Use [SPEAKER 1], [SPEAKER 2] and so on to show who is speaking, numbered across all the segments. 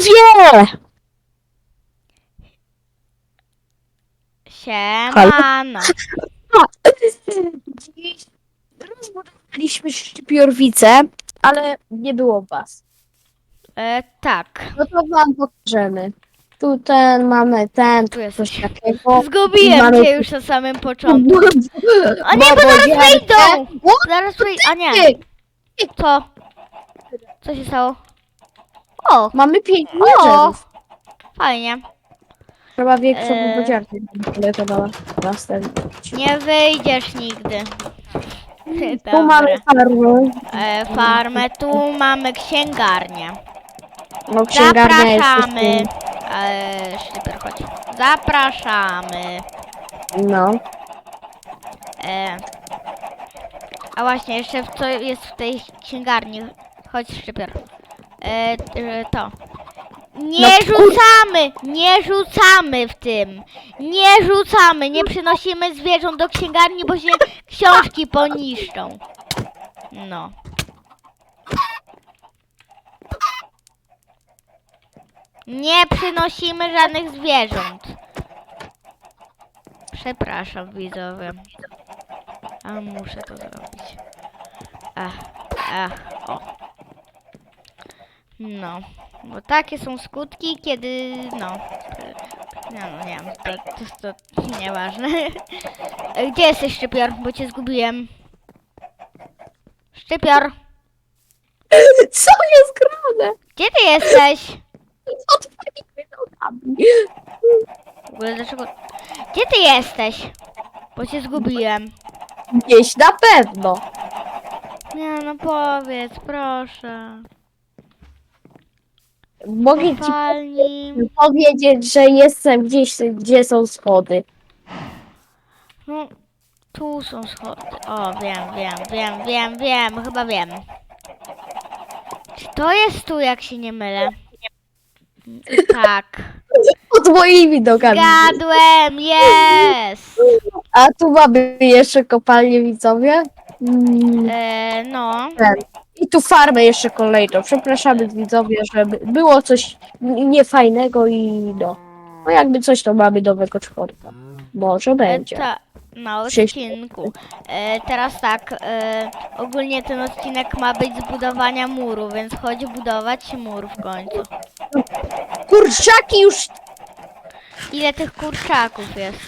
[SPEAKER 1] Widzowie!
[SPEAKER 2] Siemano.
[SPEAKER 1] Dziś rozbudowaliśmy szczypiorwicę, ale nie było was.
[SPEAKER 2] E, tak.
[SPEAKER 1] No to wam pokażemy. Tu ten mamy ten,
[SPEAKER 2] Tu jesteś.
[SPEAKER 1] coś takiego.
[SPEAKER 2] Zgubiłem cię już na samym początku. O nie, bo zaraz wyjdą! Zaraz wyjdą. A nie. Co? Co się stało? O,
[SPEAKER 1] Mamy piękny
[SPEAKER 2] O! fajnie.
[SPEAKER 1] Trzeba większą
[SPEAKER 2] Eee.
[SPEAKER 1] bodziarkę, ale to dała następnie.
[SPEAKER 2] Nie wyjdziesz nigdy.
[SPEAKER 1] Tu mamy
[SPEAKER 2] Dobra.
[SPEAKER 1] farmę.
[SPEAKER 2] E, farmę, tu mamy księgarnię.
[SPEAKER 1] No księgarnia jest
[SPEAKER 2] Zapraszamy. E, sztyper, chodź. Zapraszamy.
[SPEAKER 1] No.
[SPEAKER 2] E, a właśnie, jeszcze w- co jest w tej księgarni? Chodź, szczypior. E, e, to. Nie
[SPEAKER 1] No, kur-
[SPEAKER 2] rzucamy! Nie rzucamy w tym! Nie rzucamy! Nie przynosimy zwierząt do księgarni, bo się książki poniszczą. No. Nie przynosimy żadnych zwierząt. Przepraszam, widzowie. A muszę to zrobić. Ach, ach. No, bo takie są skutki, kiedy, no, no, no nie wiem, to, to, to nieważne. Gdzie jesteś, Szczypior? Bo cię zgubiłem. Szczypior,
[SPEAKER 1] Co jest grane?
[SPEAKER 2] gdzie ty jesteś?
[SPEAKER 1] Nogami?
[SPEAKER 2] W ogóle dlaczego? Gdzie ty jesteś? Bo cię zgubiłem.
[SPEAKER 1] Gdzieś na pewno.
[SPEAKER 2] Nie, no powiedz, proszę.
[SPEAKER 1] Mogę ci
[SPEAKER 2] Kopalni.
[SPEAKER 1] powiedzieć, że jestem gdzieś, gdzie są schody.
[SPEAKER 2] No, tu są schody. O, wiem, wiem, wiem, wiem, wiem, chyba wiem. Czy to jest tu, jak się nie mylę? Tak.
[SPEAKER 1] Pod moimi nogami.
[SPEAKER 2] Zgadłem, jest!
[SPEAKER 1] A tu mamy jeszcze kopalnię widzowie. Mm,
[SPEAKER 2] E, no.
[SPEAKER 1] ten. I tu farmę jeszcze kolejną. Przepraszamy widzowie, żeby było coś niefajnego i no. No jakby coś to mamy nowego czworka. Może
[SPEAKER 2] E,
[SPEAKER 1] będzie.
[SPEAKER 2] ta, na odcinku. E, teraz tak, e, ogólnie ten odcinek ma być z budowania muru, więc chodź budować mur w końcu.
[SPEAKER 1] Kurczaki już...
[SPEAKER 2] Ile tych kurczaków jest?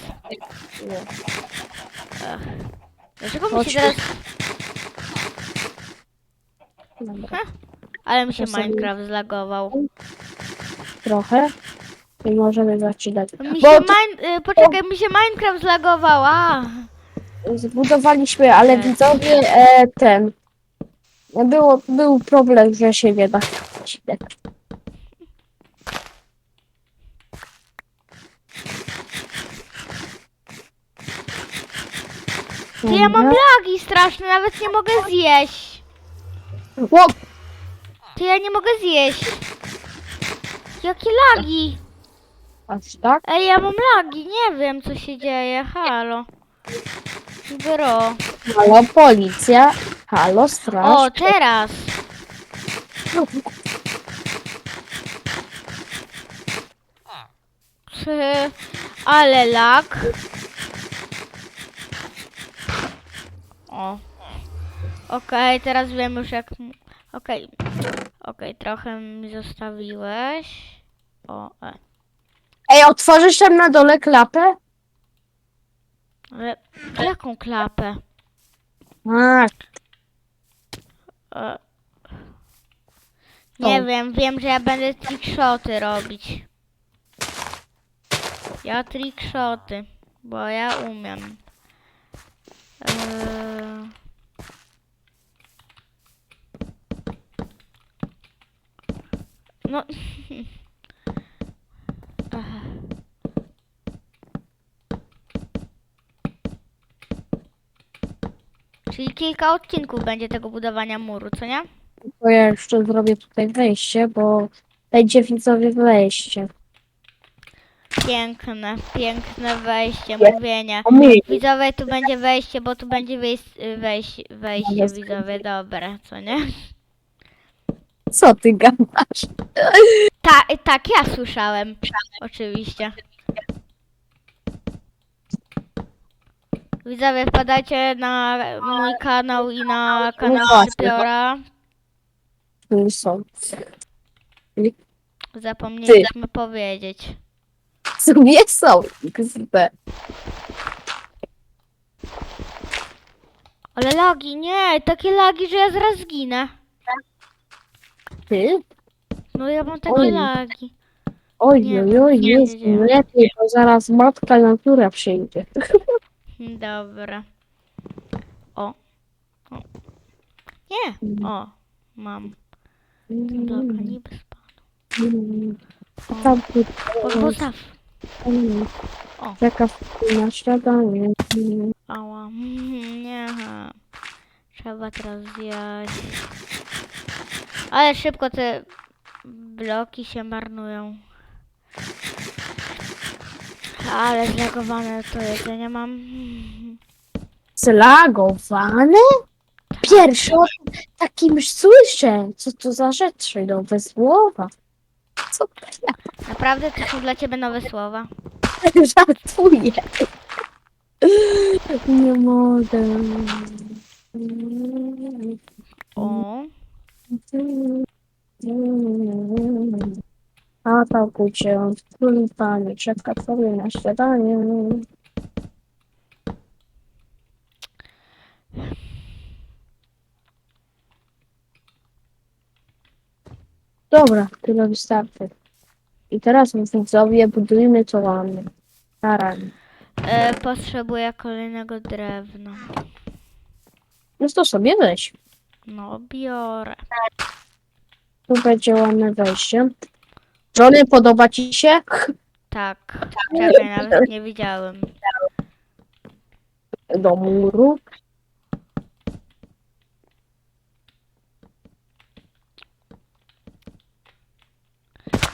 [SPEAKER 2] Dlaczego mi
[SPEAKER 1] Chodź
[SPEAKER 2] się teraz...
[SPEAKER 1] Dobra,
[SPEAKER 2] Ale mi się
[SPEAKER 1] sobie-
[SPEAKER 2] Minecraft zlagował.
[SPEAKER 1] trochę. I możemy zaczynać.
[SPEAKER 2] Mi
[SPEAKER 1] Bo
[SPEAKER 2] się mine... y, Poczekaj, mi się Minecraft zlagował, a!
[SPEAKER 1] zbudowaliśmy, ale
[SPEAKER 2] Tak.
[SPEAKER 1] widzowie e, ten. Było, był problem, że się nie da.
[SPEAKER 2] Ty, ja mam lagi straszne, nawet nie mogę zjeść.
[SPEAKER 1] O,
[SPEAKER 2] Ty, ja nie mogę zjeść. Jakie lagi?
[SPEAKER 1] aż tak?
[SPEAKER 2] Ej, ja mam lagi, nie wiem co się dzieje, halo. Bro.
[SPEAKER 1] Halo, policja. Halo, straż.
[SPEAKER 2] O, teraz. Czy... Ale lag. O. Okej, teraz wiem już jak... Okej. Okej, trochę mi zostawiłeś. O, e.
[SPEAKER 1] Ej, otworzysz tam na dole klapę?
[SPEAKER 2] Ale jaką klapę?
[SPEAKER 1] A,
[SPEAKER 2] E. Nie wiem, wiem, że ja będę trickshoty robić. Ja trickshoty, bo ja umiem. Eee... No. Aha. Czyli kilka odcinków będzie tego budowania muru, co nie?
[SPEAKER 1] to ja jeszcze zrobię tutaj wejście, bo będzie widzowie wejście.
[SPEAKER 2] Piękne, piękne wejście,
[SPEAKER 1] Nie.
[SPEAKER 2] mówienie. Widzowie, tu będzie wejście, bo tu będzie wejście, wejście, wejście
[SPEAKER 1] Jest.
[SPEAKER 2] widzowie, dobre, co nie?
[SPEAKER 1] Co ty gadasz?
[SPEAKER 2] Ta, tak, ja słyszałem. Oczywiście. Widzowie, wpadajcie na mój kanał i na kanał
[SPEAKER 1] właśnie.
[SPEAKER 2] Szczypiora.
[SPEAKER 1] Nie są.
[SPEAKER 2] Zapomnieliśmy powiedzieć.
[SPEAKER 1] Co nie są. XD.
[SPEAKER 2] Ale lagi, nie, takie lagi, że ja zaraz zginę.
[SPEAKER 1] Ty?
[SPEAKER 2] No ja mam takie
[SPEAKER 1] Oj.
[SPEAKER 2] lagi.
[SPEAKER 1] Oj,
[SPEAKER 2] Nie,
[SPEAKER 1] oj, oj,
[SPEAKER 2] nie
[SPEAKER 1] jest
[SPEAKER 2] wiedziałam.
[SPEAKER 1] lepiej, bo zaraz matka natura przyjdzie.
[SPEAKER 2] Dobra. O. o. Nie. O. Mam. Bloka niby spadł. O.
[SPEAKER 1] Tam
[SPEAKER 2] Po- Postaw. O.
[SPEAKER 1] Czeka na śniadanie.
[SPEAKER 2] Ała. Mhm, Nie. Trzeba teraz zjeść. Ale szybko te bloki się marnują. Ale zlagowane to jedzenie mam.
[SPEAKER 1] Zlagowane? Pierwszy o takim słyszę. Co to za rzeczy? Nowe słowa. Co to ja
[SPEAKER 2] Naprawdę to są dla ciebie nowe słowa.
[SPEAKER 1] żartuję? Nie mogę.
[SPEAKER 2] O.
[SPEAKER 1] A tam kucie, który panie czeka twoje na śniadanie. Dobra, tyle wystarczy. I teraz widzowie budujmy co mamy. Taran.
[SPEAKER 2] E, potrzebuję kolejnego drewna.
[SPEAKER 1] No to sobie weź.
[SPEAKER 2] No, biorę.
[SPEAKER 1] Tu będzie ładne wejście. Żony, podoba ci się?
[SPEAKER 2] Tak. Czekaj, nawet nie widziałem.
[SPEAKER 1] Do muru.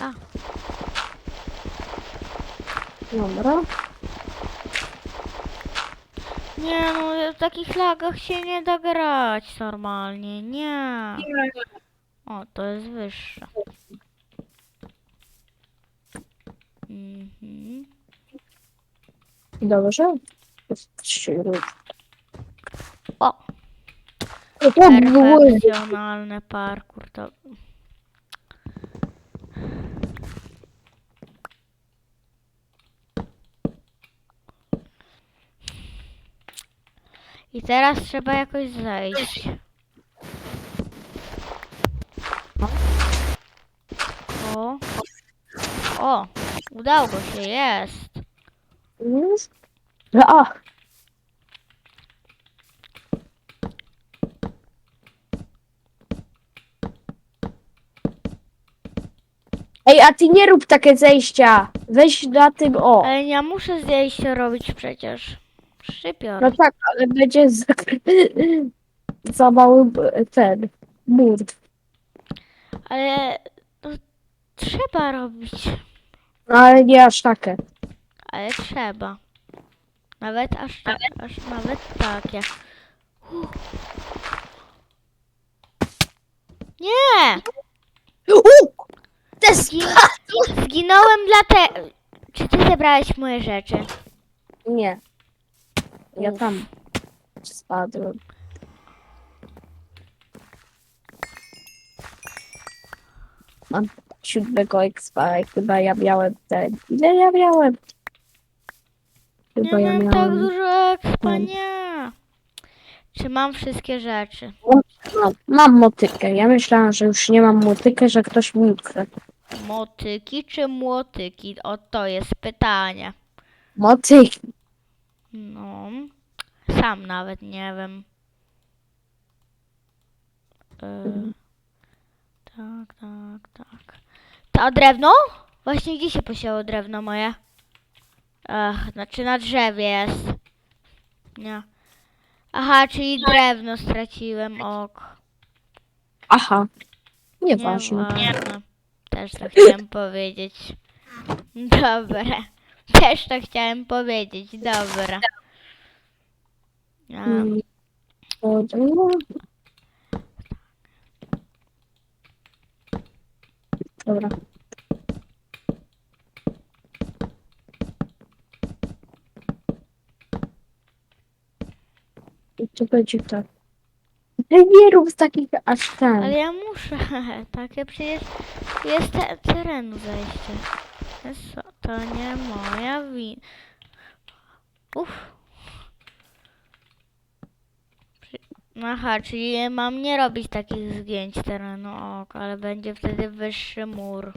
[SPEAKER 2] A.
[SPEAKER 1] Dobra.
[SPEAKER 2] Nie no, w takich lagach się nie da grać normalnie, nie. O, to jest wyższe. Mhm.
[SPEAKER 1] Dobrze. Trzy.
[SPEAKER 2] O,
[SPEAKER 1] To było.
[SPEAKER 2] perfekcjonalny parkour, to... I teraz trzeba jakoś zejść. O. O, udało się, jest.
[SPEAKER 1] A. Ej, a ty nie rób takie zejścia. Weź na tym o.
[SPEAKER 2] Ale ja muszę zejść robić przecież. Szczypior.
[SPEAKER 1] No tak, ale będzie za, za mały b- ten mur.
[SPEAKER 2] Ale no, trzeba robić.
[SPEAKER 1] No, ale nie aż takie.
[SPEAKER 2] Ale trzeba. Nawet aż, tak, aż nawet takie. Uff. Nie!
[SPEAKER 1] U! Te
[SPEAKER 2] zginąłem dlatego. Czy ty zebrałeś moje rzeczy?
[SPEAKER 1] Nie. Ja tam spadłem. Mam siódmego expa, chyba ja miałem ten. Ile ja miałem?
[SPEAKER 2] Nie
[SPEAKER 1] Chyba ja
[SPEAKER 2] mam tak
[SPEAKER 1] miałem.
[SPEAKER 2] dużo
[SPEAKER 1] Mam.
[SPEAKER 2] nie. Czy mam wszystkie rzeczy?
[SPEAKER 1] Mam, mam motykę. Ja myślałam, że już nie mam motykę, że ktoś mi ukradł.
[SPEAKER 2] Motyki czy młotyki? O, to jest pytanie.
[SPEAKER 1] Motyki.
[SPEAKER 2] No, sam nawet nie wiem. E, tak, tak, tak. To drewno? Właśnie gdzie się posiało drewno moje? Ach, znaczy na drzewie jest. Nie. Aha, czyli drewno straciłem, ok.
[SPEAKER 1] Aha. Nieważne.
[SPEAKER 2] Nieważne. Też to chciałem powiedzieć. Dobra. Też to chciałem powiedzieć, dobra. No.
[SPEAKER 1] Mm. Dobra. I to będzie tak. Nie rób z takich aż ten.
[SPEAKER 2] ale ja muszę, takie przecież jest terenu zejście. To nie moja wina. Uff. Aha, czyli mam nie robić takich zdjęć terenu, ok, ale będzie wtedy wyższy mur.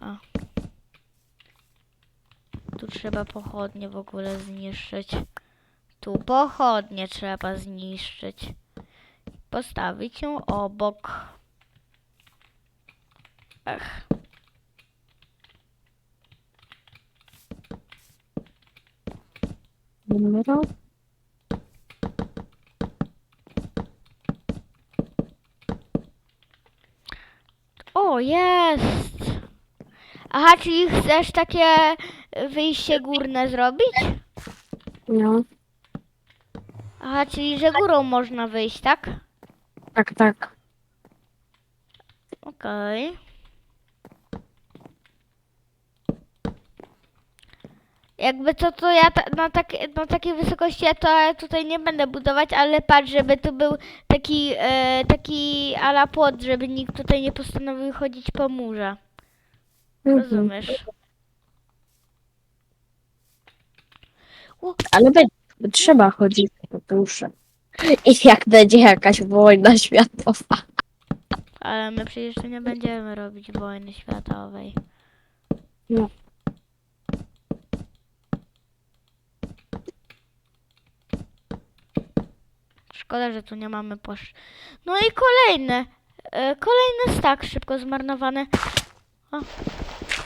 [SPEAKER 2] A. Tu trzeba pochodnie w ogóle zniszczyć. Tu pochodnie trzeba zniszczyć. Postawić ją obok. Ech.
[SPEAKER 1] Numer.
[SPEAKER 2] O, jest! Aha, czyli chcesz takie wyjście górne zrobić?
[SPEAKER 1] No,
[SPEAKER 2] Aha, czyli że górą można wyjść, tak?
[SPEAKER 1] tak, tak.
[SPEAKER 2] Okej. Jakby to, to ja ta, na, tak, na takiej wysokości ja to ja tutaj nie będę budować, ale patrz, żeby tu był taki, e, taki ala płot, żeby nikt tutaj nie postanowił chodzić po murze.
[SPEAKER 1] Mhm.
[SPEAKER 2] Rozumiesz? O,
[SPEAKER 1] Ale będzie, trzeba chodzić po duszę. I jak będzie jakaś wojna światowa.
[SPEAKER 2] ale my przecież tu nie będziemy robić wojny światowej.
[SPEAKER 1] No.
[SPEAKER 2] Szkoda, że tu nie mamy posz... No i kolejne. E, kolejny stak szybko zmarnowany.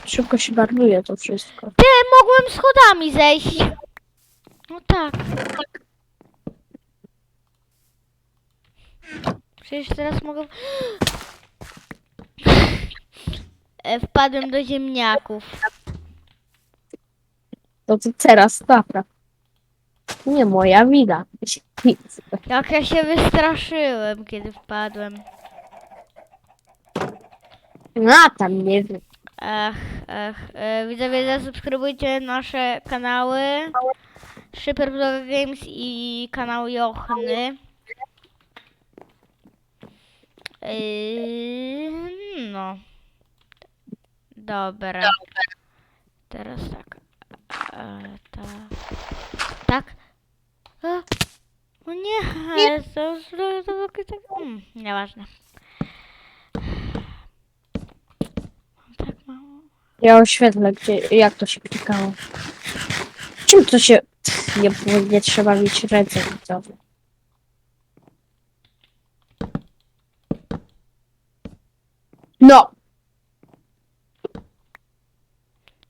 [SPEAKER 1] Szybko się marnuje to wszystko.
[SPEAKER 2] Ty, mogłem schodami zejść. No tak. Przecież teraz mogę... E, Wpadłem do ziemniaków.
[SPEAKER 1] To co teraz dobra. Nie moja wina.
[SPEAKER 2] Jak ja się wystraszyłem, kiedy wpadłem.
[SPEAKER 1] A tam nie wiem.
[SPEAKER 2] Ech, ech. E, widzowie, zasubskrybujcie nasze kanały. Super Vlog Games i kanał Jochny. Yy, no. Dobra. Teraz tak. E, ta. Tak. O nie, ale to, to, to mm, nieważne. Mam tak mało.
[SPEAKER 1] Ja oświetlę, gdzie, jak to się klikało. Czym to się... Nie, nie trzeba mieć ręce widzowie. No!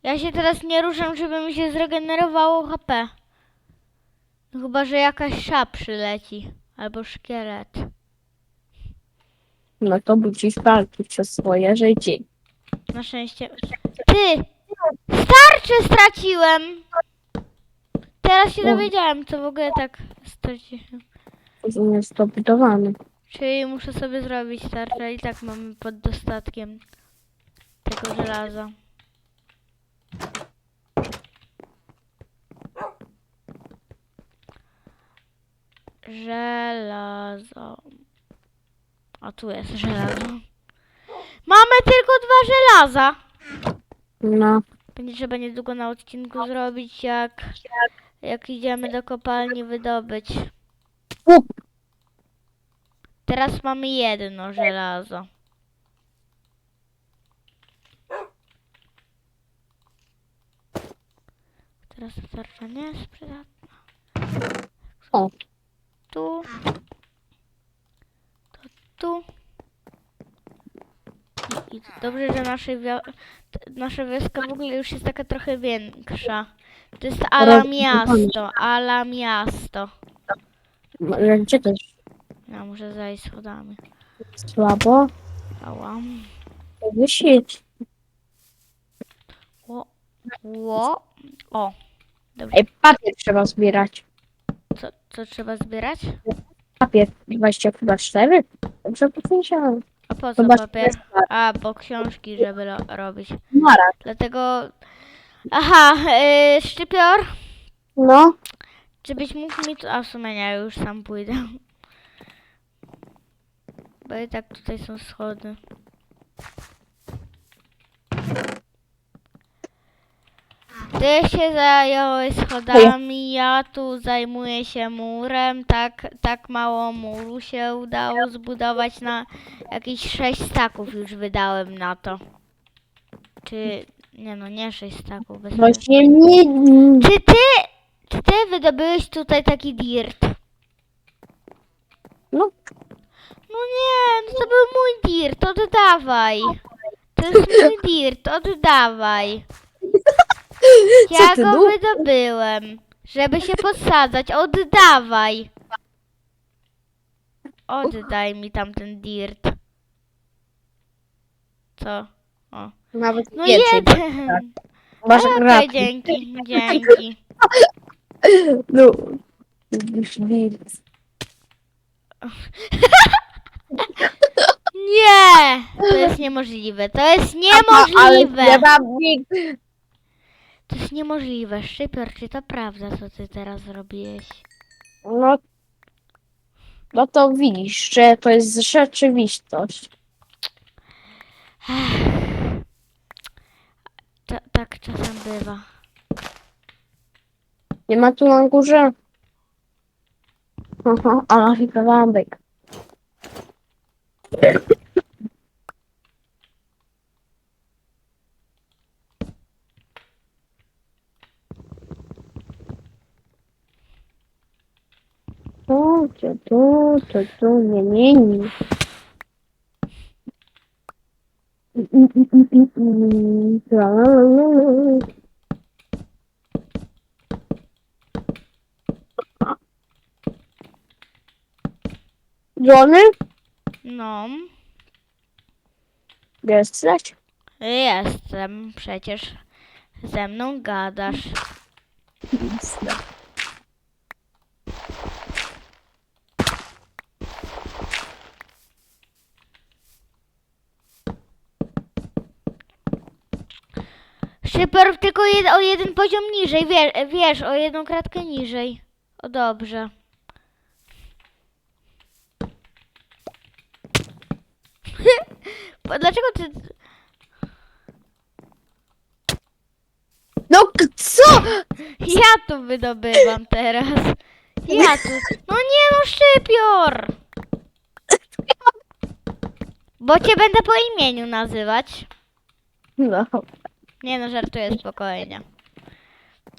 [SPEAKER 2] Ja się teraz nie ruszam, żeby mi się zregenerowało HP. No chyba, że jakaś sza przyleci. Albo szkielet.
[SPEAKER 1] No to musisz walczyć o swoje życie.
[SPEAKER 2] Na szczęście. Ty! Starczy straciłem! Teraz się dowiedziałem, co w ogóle tak straciłem.
[SPEAKER 1] To jest dobudowany.
[SPEAKER 2] Czyli muszę sobie zrobić tarczę i tak mamy pod dostatkiem tego żelaza. Żelazo. A tu jest żelazo. Mamy tylko dwa żelaza.
[SPEAKER 1] No.
[SPEAKER 2] Będzie trzeba niedługo na odcinku zrobić, jak, jak idziemy do kopalni wydobyć. Teraz mamy jedno żelazo. Teraz ta tarcza nie jest przydatna.
[SPEAKER 1] O.
[SPEAKER 2] Tu. To tu. I, i dobrze, że nasze, nasza wioska w ogóle już jest taka trochę większa. To jest ala miasto, ala miasto.
[SPEAKER 1] no, gdzie jest
[SPEAKER 2] Ja muszę zejść schodami.
[SPEAKER 1] słabo?
[SPEAKER 2] Ała.
[SPEAKER 1] Wyświeć.
[SPEAKER 2] Ło. Ło. O. Dobrze.
[SPEAKER 1] Ej, papier trzeba zbierać.
[SPEAKER 2] Co, co trzeba zbierać?
[SPEAKER 1] Papier 24. Dobrze powiedziałem.
[SPEAKER 2] A po co
[SPEAKER 1] Zobacz,
[SPEAKER 2] papier? A, bo książki, żeby ro robić.
[SPEAKER 1] Mara.
[SPEAKER 2] Dlatego... Aha, yy, szczypior.
[SPEAKER 1] No.
[SPEAKER 2] Żebyś mógł mi tu... A w sumie nie, już sam pójdę. Bo i tak tutaj są schody. Ty się zająłeś schodami, ja tu zajmuję się murem. Tak, tak mało muru się udało zbudować na jakieś 6 staków już wydałem na to. Czy... Nie no, nie 6 staków. Bez
[SPEAKER 1] Właśnie nie...
[SPEAKER 2] czy ty, czy ty wydobyłeś tutaj taki dirt?
[SPEAKER 1] No,
[SPEAKER 2] No nie, no to był mój dirt, oddawaj. To jest mój dirt, oddawaj. Ja
[SPEAKER 1] ty
[SPEAKER 2] go
[SPEAKER 1] du-
[SPEAKER 2] wydobyłem, żeby się podsadzać, oddawaj. Oddaj mi tamten dirt. Co? O.
[SPEAKER 1] nawet
[SPEAKER 2] No
[SPEAKER 1] więcej.
[SPEAKER 2] jeden.
[SPEAKER 1] Masz
[SPEAKER 2] Okej,
[SPEAKER 1] rację.
[SPEAKER 2] dzięki, dzięki.
[SPEAKER 1] No. Widzisz.
[SPEAKER 2] Nie! To jest niemożliwe. To jest
[SPEAKER 1] Ale
[SPEAKER 2] niemożliwe!
[SPEAKER 1] nie mam.
[SPEAKER 2] To jest niemożliwe. Szypior, czy to prawda, co ty teraz zrobiłeś?
[SPEAKER 1] No, no to widzisz, że to jest rzeczywistość.
[SPEAKER 2] Ta, tak czasem bywa.
[SPEAKER 1] Nie ma tu na górze. Aha, ale chyba lampek. Tu, tu, tu, tu, tu, nie, nie, nie. Johnny?
[SPEAKER 2] No,
[SPEAKER 1] Jesteś?
[SPEAKER 2] jestem. Przecież ze mną gadasz. Szyper tylko jed, o jeden poziom niżej, wiesz, wiesz, o jedną kratkę niżej. O dobrze. Dlaczego ty...
[SPEAKER 1] No co?
[SPEAKER 2] Ja tu wydobywam teraz. Ja tu. No nie no, szczypior! Bo cię będę po imieniu nazywać.
[SPEAKER 1] No.
[SPEAKER 2] Nie no, żartuję spokojnie.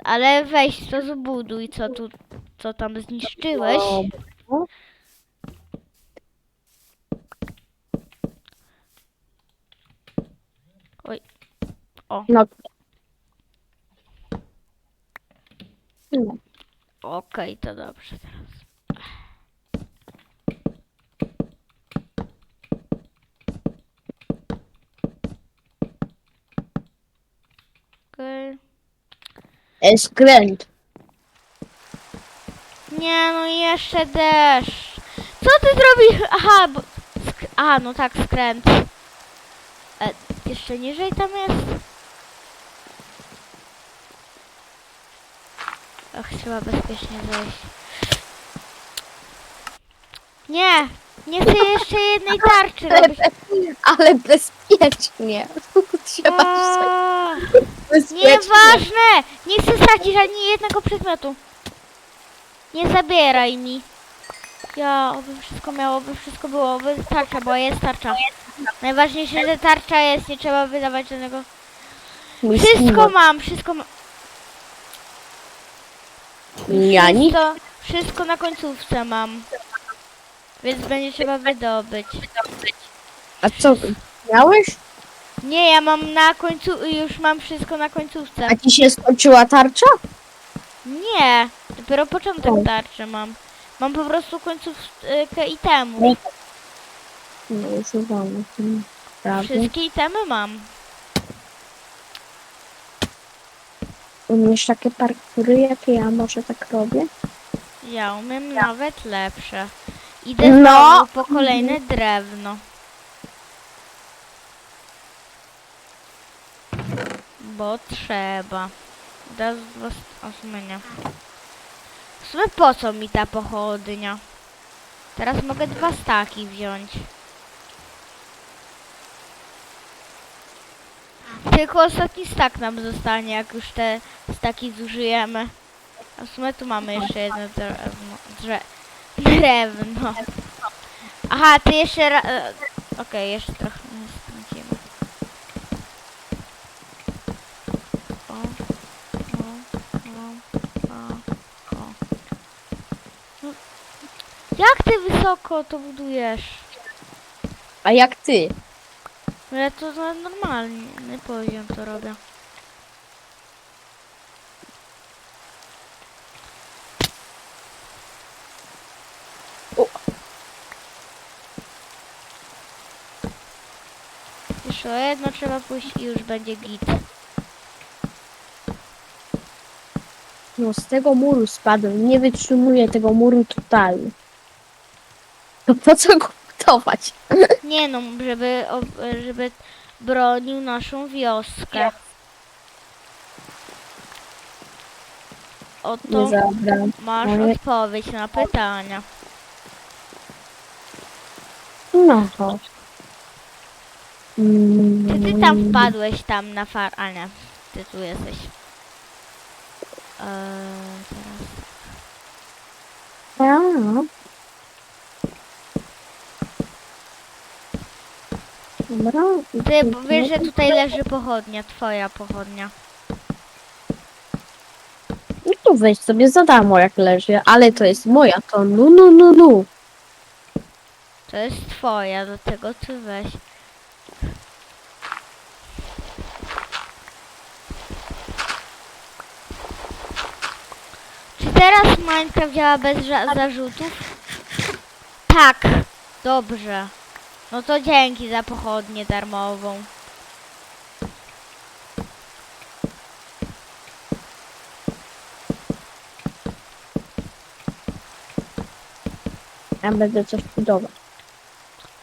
[SPEAKER 2] Ale weź to zbuduj, co tu, co tam zniszczyłeś. Oj. O.
[SPEAKER 1] No.
[SPEAKER 2] Okej, to dobrze teraz. Okej.
[SPEAKER 1] Skręt.
[SPEAKER 2] Nie no, jeszcze deszcz. Co ty zrobisz? Aha, bo... Sk- A, no tak, skręt. E, jeszcze niżej tam jest? Ach, trzeba bezpiecznie zejść. Nie! Nie chcę jeszcze jednej tarczy robić.
[SPEAKER 1] Ale bezpiecznie. Trzeba
[SPEAKER 2] A,
[SPEAKER 1] bezpiecznie.
[SPEAKER 2] Nieważne! Stracić ani jednego przedmiotu. Nie zabieraj mi. Ja, oby wszystko miało, oby wszystko było, oby tarcza, bo jest tarcza. Najważniejsze, że tarcza jest, nie trzeba wydawać żadnego... Wszystko mam, wszystko mam.
[SPEAKER 1] Ja nic.
[SPEAKER 2] Wszystko, wszystko na końcówce mam. Więc będzie trzeba wydobyć.
[SPEAKER 1] A co? Miałeś?
[SPEAKER 2] Nie, ja mam na końcu, już mam wszystko na końcówce.
[SPEAKER 1] A ci się skończyła tarcza?
[SPEAKER 2] Nie, dopiero początek
[SPEAKER 1] O.
[SPEAKER 2] tarczy mam. Mam po prostu końcówkę itemu.
[SPEAKER 1] No. Prawda?
[SPEAKER 2] Wszystkie itemy mam.
[SPEAKER 1] Umiesz takie parkury, jakie ja może tak robię?
[SPEAKER 2] Ja umiem nawet lepsze. Idę
[SPEAKER 1] No.
[SPEAKER 2] znowu po kolejne drewno. Bo trzeba. Raz, dwa, o, w sumie po co mi ta pochodnia? Teraz mogę dwa staki wziąć. Tylko ostatni stak nam zostanie, jak już te staki zużyjemy. A w sumie tu mamy jeszcze jedno drewno. Drewno. Aha, ty jeszcze raz... Okej, jeszcze trochę nie skręcimy. O, o, o, o, o. No, Jak ty wysoko to budujesz?
[SPEAKER 1] A jak ty?
[SPEAKER 2] No Ja to na normalny poziom to robię.
[SPEAKER 1] O.
[SPEAKER 2] Jeszcze o jedno trzeba pójść i już będzie git.
[SPEAKER 1] No z tego muru spadłem. Nie wytrzymuję tego muru totalnie. To po co go budować?
[SPEAKER 2] Nie no, żeby, żeby bronił naszą wioskę.
[SPEAKER 1] Nie
[SPEAKER 2] Oto masz
[SPEAKER 1] moje-
[SPEAKER 2] odpowiedź na pytania.
[SPEAKER 1] No to. Mm,
[SPEAKER 2] Czy ty tam wpadłeś tam na far... A nie, ty tu jesteś. Eee, teraz...
[SPEAKER 1] A, Dobra.
[SPEAKER 2] Ty, bo wiesz, że tutaj leży pochodnia, twoja pochodnia.
[SPEAKER 1] No to weź sobie za darmo jak leży, ale to jest moja, to nu nu nu nu.
[SPEAKER 2] To jest twoja, do tego ty weź. Czy teraz Minecraft działa bez ża- zarzutów? Tak, dobrze. No to dzięki za pochodnię darmową.
[SPEAKER 1] Ja będę coś budować.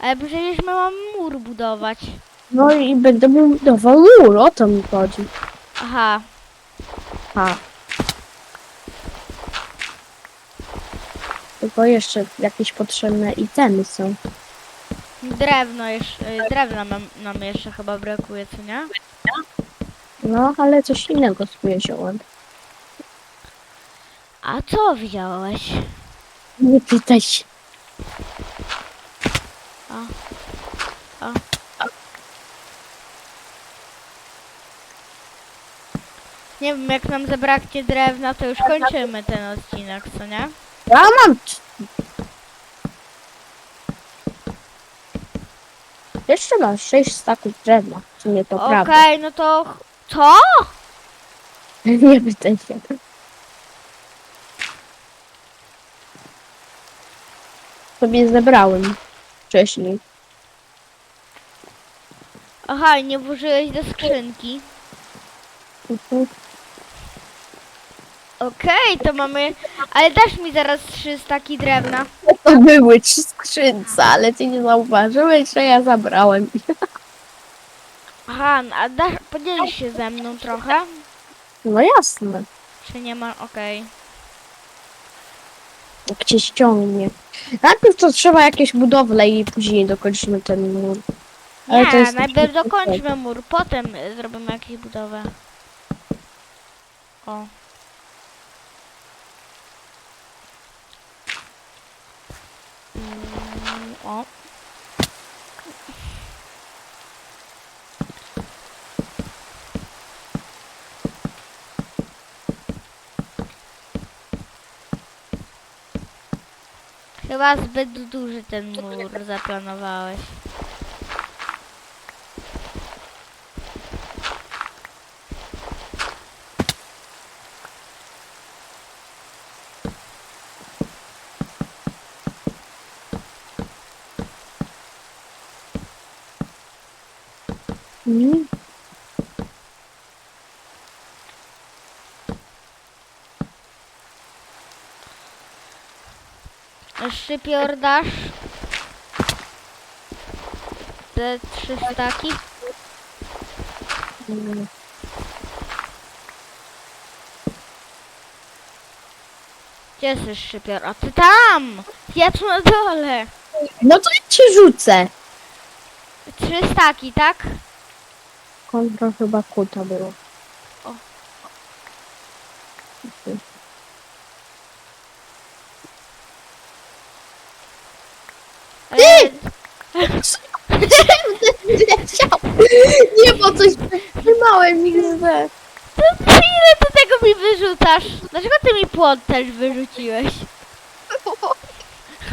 [SPEAKER 2] Ale przecież my mamy mur budować.
[SPEAKER 1] No i będę budował mur, o to mi chodzi.
[SPEAKER 2] Aha,
[SPEAKER 1] Ha. Tylko jeszcze jakieś potrzebne itemy są.
[SPEAKER 2] Drewno jeszcze, drewna nam, nam jeszcze chyba brakuje, co nie?
[SPEAKER 1] No, ale coś innego sobie wziąłem.
[SPEAKER 2] A co wziąłeś?
[SPEAKER 1] Nie pytaj się.
[SPEAKER 2] Nie wiem, jak nam zabraknie drewna, to już kończymy ten odcinek, co nie?
[SPEAKER 1] Ja mam... Jeszcze mam 6 staków drewna. Czy nie to
[SPEAKER 2] Okej,
[SPEAKER 1] prawda?
[SPEAKER 2] no to... ch- Co?
[SPEAKER 1] Nie pytaj się. Sobie zebrałem wcześniej.
[SPEAKER 2] Aha, nie włożyłeś do skrzynki.
[SPEAKER 1] Mhm.
[SPEAKER 2] Okej, to mamy... Ale dasz mi zaraz trzy staki drewna.
[SPEAKER 1] To były trzy skrzynce, ale ty nie zauważyłeś, że ja zabrałem.
[SPEAKER 2] Aha, a dasz... Podzielisz się ze mną trochę?
[SPEAKER 1] No jasne.
[SPEAKER 2] Czy nie ma... Okej.
[SPEAKER 1] Jak cię ściągnie. Najpierw to trzeba jakieś budowle i później dokończymy ten mur.
[SPEAKER 2] Nie, najpierw dokończmy mur, potem y, zrobimy jakieś budowę. O. O. Chyba zbyt duży ten mur zaplanowałeś.
[SPEAKER 1] Mm.
[SPEAKER 2] Szczypior dasz? Te trzy staki? Gdzie jesteś szypior? A ty tam! Ja tu na dole.
[SPEAKER 1] No to ja cię rzucę.
[SPEAKER 2] Trzy staki, tak?
[SPEAKER 1] Kontra chyba kuta było.
[SPEAKER 2] O. Ale...
[SPEAKER 1] Leciał. Nie, bo coś trzymałem XD.
[SPEAKER 2] To ty ile ty tego mi wyrzucasz? Dlaczego ty mi płot też wyrzuciłeś?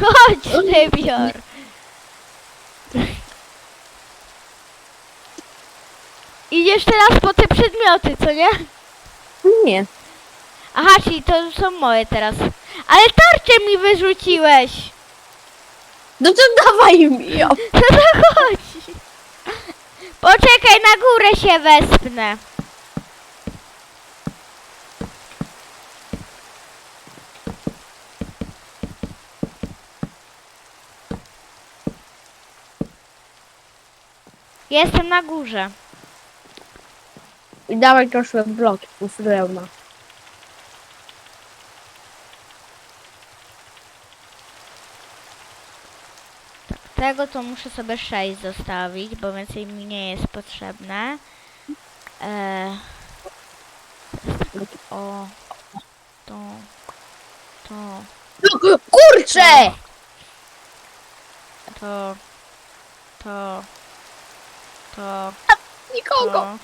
[SPEAKER 2] Chodź, szypior. Idziesz teraz po te przedmioty, co nie?
[SPEAKER 1] Nie.
[SPEAKER 2] Aha, czyli to są moje teraz. Ale tarczę mi wyrzuciłeś!
[SPEAKER 1] No to dawaj mi ją.
[SPEAKER 2] No to chodź! Poczekaj, na górę się wespnę. Jestem na górze.
[SPEAKER 1] I dawaj troszkę bloków drewna.
[SPEAKER 2] Tego to muszę sobie 6 zostawić, bo więcej mi nie jest potrzebne. Eee, o, to, to,
[SPEAKER 1] kurczę!
[SPEAKER 2] to, to, to,
[SPEAKER 1] Nikogo.
[SPEAKER 2] to,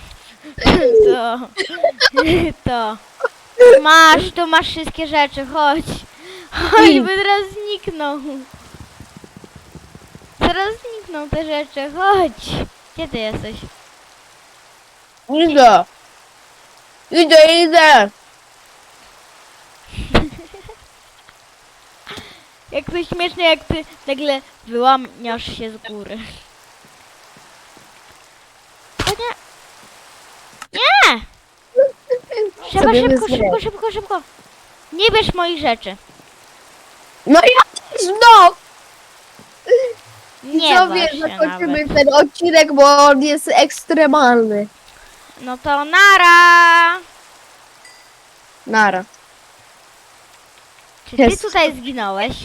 [SPEAKER 2] to, to. Masz, tu masz wszystkie rzeczy, chodź. Chodź,
[SPEAKER 1] I-
[SPEAKER 2] by teraz znikną. Zaraz znikną te rzeczy, chodź. Gdzie ty jesteś?
[SPEAKER 1] Idę. Idę, idę.
[SPEAKER 2] Jak to śmieszne, jak ty nagle wyłamiasz się z góry. O nie! Nie! Trzeba
[SPEAKER 1] Sobie
[SPEAKER 2] szybko, szybko, szybko, szybko. Nie bierz moich rzeczy.
[SPEAKER 1] No ja też no!
[SPEAKER 2] Nie
[SPEAKER 1] Co wiesz,
[SPEAKER 2] się
[SPEAKER 1] zakończymy
[SPEAKER 2] nawet.
[SPEAKER 1] ten odcinek, bo on jest ekstremalny.
[SPEAKER 2] No to nara!
[SPEAKER 1] Nara.
[SPEAKER 2] Czy ty
[SPEAKER 1] Jest.
[SPEAKER 2] tutaj zginąłeś?